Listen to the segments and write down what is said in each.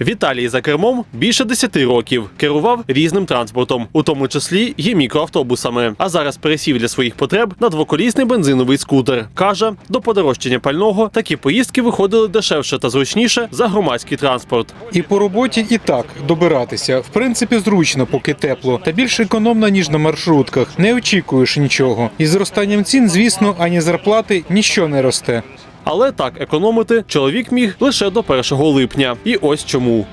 Віталій за кермом більше 10 років керував різним транспортом, у тому числі і мікроавтобусами. А зараз пересів для своїх потреб на двоколісний бензиновий скутер. каже, до подорожчання пального такі поїздки виходили дешевше та зручніше за громадський транспорт. І по роботі, і так добиратися. В принципі, зручно, поки тепло, та більш економно, ніж на маршрутках. Не очікуєш нічого. І зростанням цін, звісно, ані зарплати ніщо не росте. Але так економити чоловік міг лише до 1 липня. І ось чому.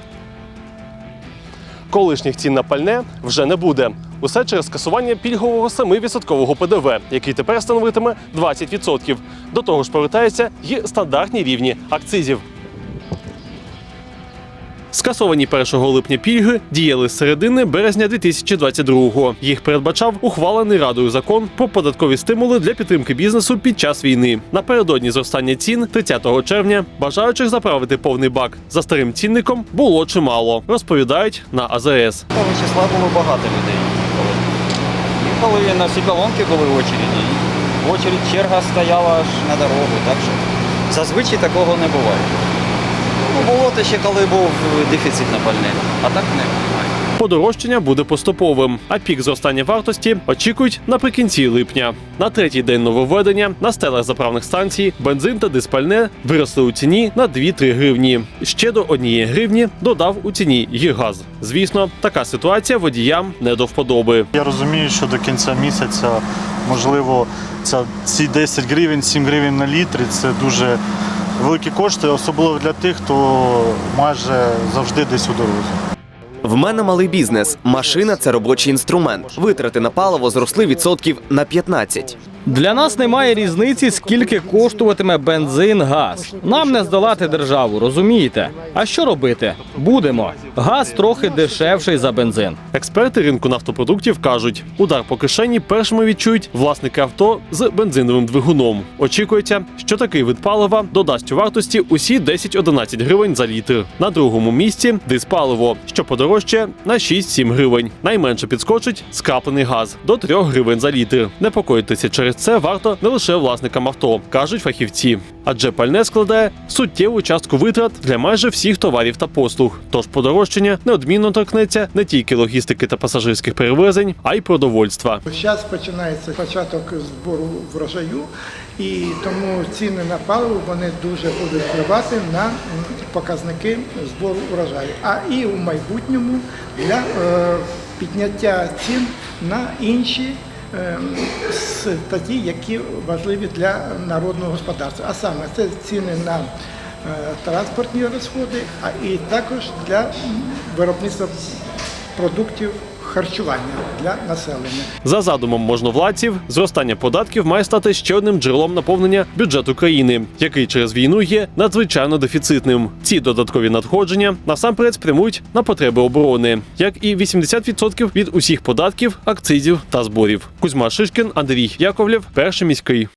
Колишніх цін на пальне вже не буде. Усе через скасування пільгового 7% ПДВ, який тепер становитиме 20%. До того ж повертаються і стандартні рівні акцизів. Скасовані 1 липня пільги діяли з середини березня 2022-го. Їх передбачав ухвалений радою закон про податкові стимули для підтримки бізнесу під час війни. Напередодні зростання цін 30 червня бажаючих заправити повний бак за старим цінником було чимало. Розповідають на АЗС. Того числа було багато людей. Їхали. На всі колонки були в очереді. В очередь черга стояла аж на дорогу, так що зазвичай такого не буває. Ну, було те ще коли був дефіцит на пальне, а так не немає. Подорожчання буде поступовим, а пік зростання вартості очікують наприкінці липня. На третій день нововведення на стелах заправних станцій бензин та диспальне виросли у ціні на 2-3 гривні. Ще до однієї гривні додав у ціні і газ. Звісно, така ситуація водіям не до вподоби. Я розумію, що до кінця місяця, можливо, ця, ці 10 гривень, 7 гривень на літрі це дуже великі кошти, особливо для тих, хто майже завжди десь у дорозі. В мене малий бізнес. Машина це робочий інструмент. Витрати на паливо зросли відсотків на 15. Для нас немає різниці, скільки коштуватиме бензин, газ. Нам не здолати державу, розумієте? А що робити? Будемо. Газ трохи дешевший за бензин. Експерти ринку нафтопродуктів кажуть, удар по кишені першими відчують власники авто з бензиновим двигуном. Очікується, що такий вид палива додасть у вартості усі 10-11 гривень за літр. На другому місці диспаливо, що подорожчає на 6-7 гривень. Найменше підскочить скраплений газ до 3 гривень за літр. Непокоїтися через це варто не лише власникам авто, кажуть фахівці. Адже пальне складає суттєву частку витрат для майже всіх товарів та послуг. Тож подорожчання неодмінно торкнеться не тільки логістики та пасажирських перевезень, а й продовольства. Зараз починається початок збору врожаю, і тому ціни на паливо вони дуже будуть впливати на показники збору врожаю. А і у майбутньому для е, підняття цін на інші. Е, Статті, які важливі для народного господарства, а саме це ціни на е, транспортні розходи, а і також для виробництва продуктів харчування для населення. За задумом можновладців, зростання податків має стати ще одним джерелом наповнення бюджету країни, який через війну є надзвичайно дефіцитним. Ці додаткові надходження насамперед спрямують на потреби оборони, як і 80% від усіх податків, акцизів та зборів. Кузьма Шишкін, Андрій Яковлєв, перший міський.